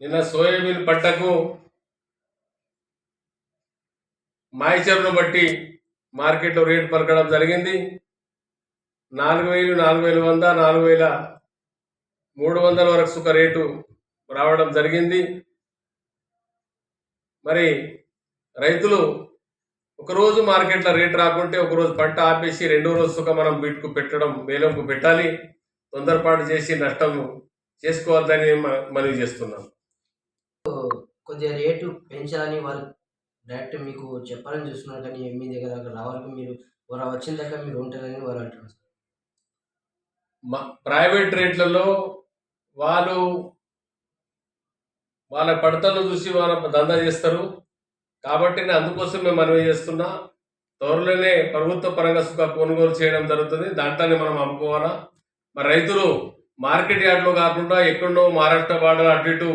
నిన్న సోయాబీన్ పంటకు మాయిచర్ను బట్టి మార్కెట్లో రేటు పలకడం జరిగింది. నాలుగు వేలు నాలుగు వేల వంద నాలుగు వేల మూడు వందల వరకు సుఖ రేటు రావడం జరిగింది. మరి రైతులు ఒకరోజు మార్కెట్లో రేటు రాకుంటే ఒకరోజు పంట ఆపేసి రెండో రోజు సుఖ మనం వీటికి పెట్టడం వేలంకు పెట్టాలి. తొందరపాటు చేసి నష్టం చేసుకోవద్దని మనవి చేస్తున్నాం. కొద్దిగా రేటు పెంచాలని వాళ్ళు డైరెక్ట్ మీకు చెప్పాలని చూస్తున్నారు. కానీ మీ దగ్గర దాకా రావాలి మీరు వారు వచ్చిన దాకా మీరు ఉంటారని వాళ్ళు అంటున్నారు మా ప్రైవేట్ రేట్లలో వాళ్ళు వాళ్ళ పడతలు చూసి వాళ్ళ దందా చేస్తారు. కాబట్టి నేను అందుకోసం మేము మనవి చేస్తున్నా. త్వరలోనే ప్రభుత్వ పరంగా సుఖ కొనుగోలు చేయడం జరుగుతుంది. దాంట్లోనే మనం అమ్ముకోవాలా? మరి రైతులు మార్కెట్ యార్డ్లో కాకుండా ఎక్కడో మహారాష్ట్ర బార్డర్ అటు ఇటు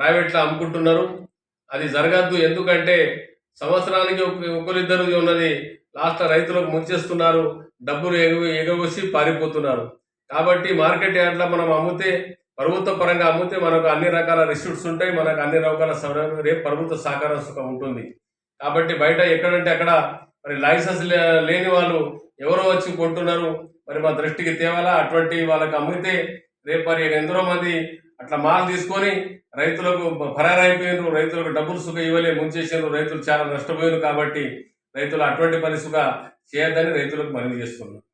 ప్రైవేట్లో అమ్ముకుంటున్నారు. అది జరగద్దు. ఎందుకంటే సంవత్సరానికి ఒక- ఒకరిద్దరు ఉన్నది. లాస్ట్ రైతులకు ముంచేస్తున్నారు. డబ్బులు ఎగ ఎగవసి పారిపోతున్నారు. కాబట్టి మార్కెట్ యార్డ్లో మనం అమ్మితే ప్రభుత్వ పరంగా అమ్మితే మనకు అన్ని రకాల రిసిప్ట్స్ ఉంటాయి. మనకు అన్ని రకాల రేపు ప్రభుత్వ సహకార సుఖం ఉంటుంది. కాబట్టి బయట ఎక్కడంటే అక్కడ మరి లైసెన్స్ లే- లేని వాళ్ళు ఎవరో వచ్చి కొంటున్నారు. మరి మా దృష్టికి తేవాలా? అటువంటి వాళ్ళకి అమ్మితే రేపు మరి ఎందరో మంది అట్లా మాల్ తీసుకొని రైతులకు ఫరారైపోయినారు రైతులకు డబ్బులు సుఖ ఇవ్వలే ముంచేసారు రైతులు చాలా నష్టపోయారు కాబట్టి రైతులు అటువంటి పని సుఖ చేయొద్దని రైతులకు మనవి చేస్తున్నారు.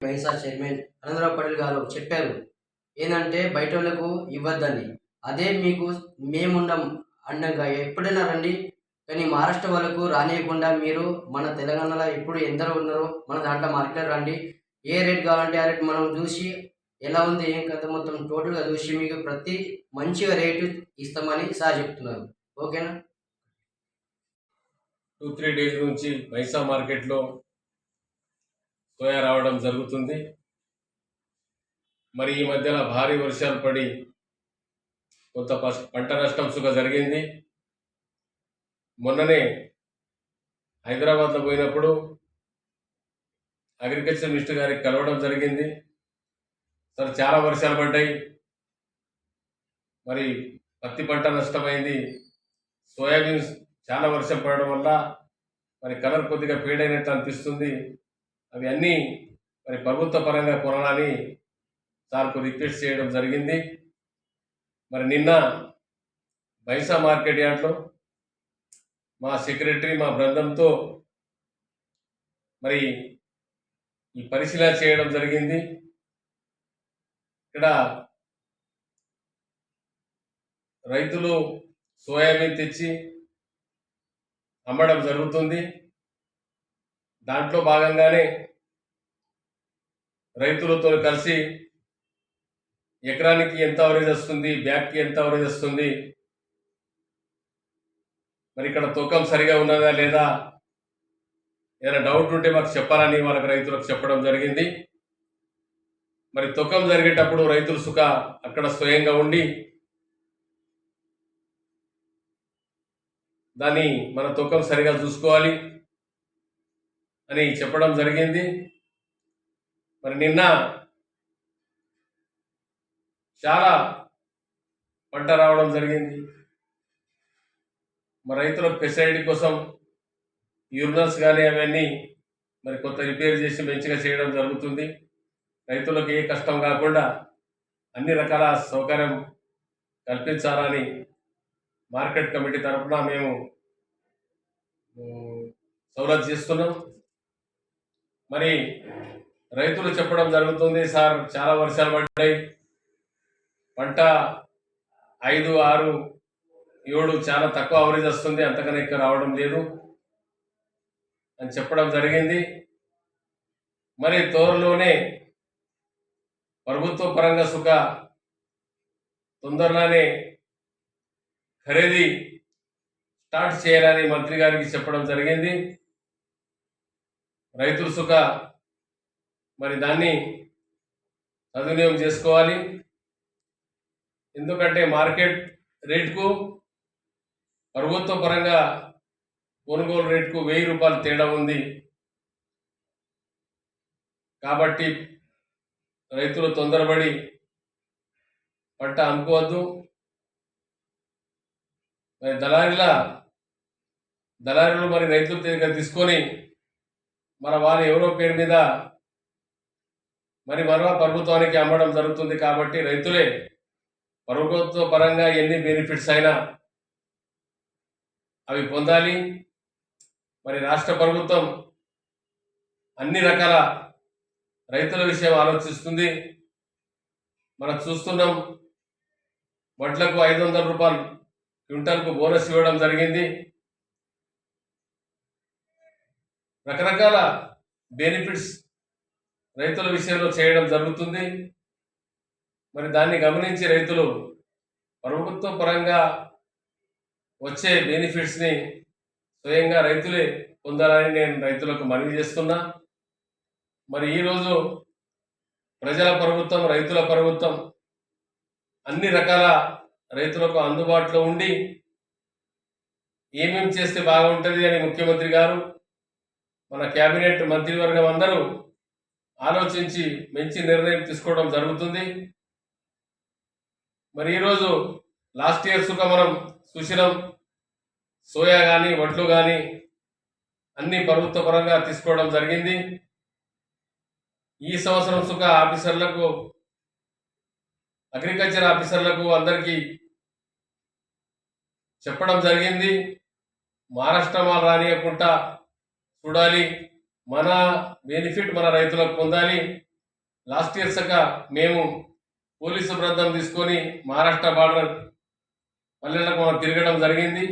మైసా చైర్మన్ అనంతరావు పటేల్ గారు చెప్పారు ఏంటంటే బయట వాళ్ళకు ఇవ్వద్దని. అదే మీకు మేముండం అండంగా. ఎప్పుడైనా రండి కానీ మహారాష్ట్ర వాళ్ళకు రానియకుండా మీరు మన తెలంగాణలో ఎప్పుడు ఎందరో ఉన్నారో మన దాంట్లో మార్కెట్ రండి. ఏ రేట్ కావాలంటే ఆ రేట్ మనం చూసి ఎలా ఉంది ఏం కథ మొత్తం టోటల్గా చూసి మీకు ప్రతి మంచిగా రేటు ఇస్తామని సార్ చెప్తున్నారు. ఓకేనా? టూ త్రీ డేస్ నుంచి మైసా మార్కెట్లో సోయా రావడం జరుగుతుంది. మరి ఈ మధ్యన భారీ వర్షాలు పడి కొంత పంట నష్టం సుఖ జరిగింది. మొన్ననే హైదరాబాద్లో పోయినప్పుడు అగ్రికల్చర్ మినిస్టర్ గారికి కలవడం జరిగింది. సరే చాలా వర్షాలు పడ్డాయి. మరి పత్తి పంట నష్టమైంది. సోయాబీన్స్ చాలా వర్షం పడడం వల్ల మరి కలర్ కొద్దిగా పేడైనట్టు అనిపిస్తుంది. అవి అన్నీ మరి ప్రభుత్వ పరంగా కొనాలని సార్కు రిక్వెస్ట్ చేయడం జరిగింది. మరి నిన్న బైసా మార్కెట్ యార్డ్లో మా సెక్రటరీ మా బృందంతో మరి ఈ పరిశీలన చేయడం జరిగింది. ఇక్కడ రైతులు సోయాబీన్ తెచ్చి అమ్మడం జరుగుతుంది. దాంట్లో భాగంగానే రైతులతో కలిసి ఎకరానికి ఎంత అవరేజ్ వస్తుంది బ్యాగ్కి ఎంత అవరేజ్ వస్తుంది మరి ఇక్కడ తూకం సరిగా ఉన్నదా లేదా ఏదైనా డౌట్ ఉంటే మాకు చెప్పాలని వాళ్ళకి రైతులకు చెప్పడం జరిగింది. మరి తూకం జరిగేటప్పుడు రైతులు సుఖ అక్కడ స్వయంగా ఉండి దాన్ని మన తూకం సరిగా చూసుకోవాలి అని చెప్పడం జరిగింది. మరి నిన్న చాలా పంట రావడం జరిగింది. మరి రైతుల ఫెసిలిటీ కోసం యూరినల్స్ కానీ అవన్నీ మరి కొత్త రిపేర్ చేసి మంచిగా చేయడం జరుగుతుంది. రైతులకు ఏ కష్టం కాకుండా అన్ని రకాల సౌకర్యం కల్పించాలని మార్కెట్ కమిటీ తరఫున మేము ఉమ్, సౌలత్ చేస్తున్నాం. మరి రైతులు చెప్పడం జరుగుతుంది సార్ చాలా వర్షాలు పడ్డాయి. పంట ఐదు ఆరు ఏడు చాలా తక్కువ అవరేజ్ వస్తుంది అంతకన్నా ఎక్కువ రావడం లేదు అని చెప్పడం జరిగింది. మరి త్వరలోనే ప్రభుత్వ పరంగా సుఖ తొందరలోనే ఖరీదీ స్టార్ట్ చేయాలని మంత్రి గారికి చెప్పడం జరిగింది. రైతులు సుఖ మరి దాన్ని సద్వినియోగం చేసుకోవాలి. ఎందుకంటే మార్కెట్ రేట్కు ప్రభుత్వ పరంగా కొనుగోలు రేట్కు వెయ్యి రూపాయలు తేడా ఉంది. కాబట్టి రైతులు తొందరపడి పంట అమ్ముకోవద్దు. మరి దళారీల దళారీలు మరి రైతుల దగ్గర తీసుకొని మన వారి ఎవరో పేరు మీద మరి మరలా ప్రభుత్వానికి అమ్మడం జరుగుతుంది కాబట్టి రైతులే ప్రభుత్వ పరంగా ఎన్ని బెనిఫిట్స్ అయినా అవి పొందాలి. మరి రాష్ట్ర ప్రభుత్వం అన్ని రకాల రైతుల విషయం ఆలోచిస్తుంది. మనం చూస్తున్నాం వడ్లకు ఐదు వందల రూపాయలు క్వింటల్కు బోనస్ ఇవ్వడం జరిగింది. రకరకాల బెనిఫిట్స్ రైతుల విషయంలో చేయడం జరుగుతుంది. మరి దాన్ని గమనించి రైతులు ప్రభుత్వ పరంగా వచ్చే బెనిఫిట్స్ని స్వయంగా రైతులే పొందాలని నేను రైతులకు మనవి చేస్తున్నా. మరి ఈరోజు ప్రజల ప్రభుత్వం రైతుల ప్రభుత్వం అన్ని రకాల రైతులకు అందుబాటులో ఉండి ఏమేం చేస్తే బాగుంటుంది అని ముఖ్యమంత్రి గారు మన కేబినెట్ మంత్రివర్గం అందరూ ఆలోచించి మంచి నిర్ణయం తీసుకోవడం జరుగుతుంది. మరి ఈరోజు లాస్ట్ ఇయర్ సుఖ మనం సుశీలం సోయా కానీ వడ్లు కానీ అన్ని ప్రభుత్వ పరంగా తీసుకోవడం జరిగింది. ఈ సంవత్సరం సుఖ ఆఫీసర్లకు అగ్రికల్చర్ ఆఫీసర్లకు అందరికీ చెప్పడం జరిగింది. మహారాష్ట్ర వాళ్ళు రానియకుండా చూడాలి. మన బెనిఫిట్ మన రైతులకు పొందాలి. లాస్ట్ ఇయర్ సక మేము పోలీసు బృందం తీసుకొని మహారాష్ట్ర బార్డర్ పల్లెలకు మనం తిరగడం జరిగింది.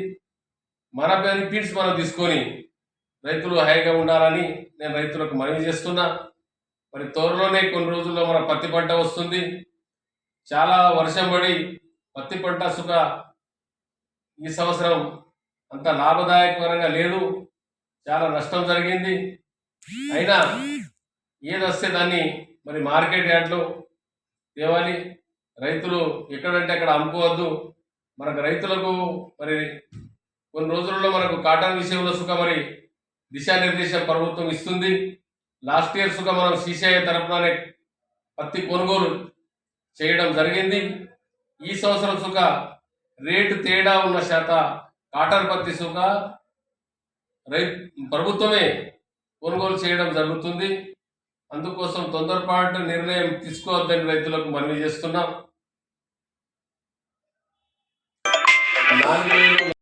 మన బెనిఫిట్స్ మనం తీసుకొని రైతులు హాయిగా ఉండాలని నేను రైతులకు మనవి చేస్తున్నా. మరి త్వరలోనే కొన్ని రోజుల్లో మన పత్తి పంట వస్తుంది. చాలా వర్షం పడి పత్తి పంట సుఖ ఈ సంవత్సరం అంత లాభదాయకరంగా లేదు. చాలా నష్టం జరిగింది. అయినా ఏది వస్తే దాన్ని మరి మార్కెట్ యార్డ్లో తేవాలి. రైతులు ఎక్కడంటే అక్కడ అమ్ముకోవద్దు. మనకు రైతులకు మరి కొన్ని రోజుల్లో మనకు కాటన్ విషయంలో సుఖ మరి దిశానిర్దేశం ప్రభుత్వం ఇస్తుంది. లాస్ట్ ఇయర్ సుఖ మనం సీసీఐ తరపుననే పత్తి కొనుగోలు చేయడం జరిగింది. ఈ సంవత్సరం సుఖ రేటు తేడా ఉన్న శాత కాటన్ పత్తి సుఖ రై ప్రభుత్వమే కొనుగోలు చేయడం జరుగుతుంది. అందుకోసం తొందరపాటు నిర్ణయం తీసుకోవద్దని రైతులకు మనవి చేస్తున్నాం. నాలుగు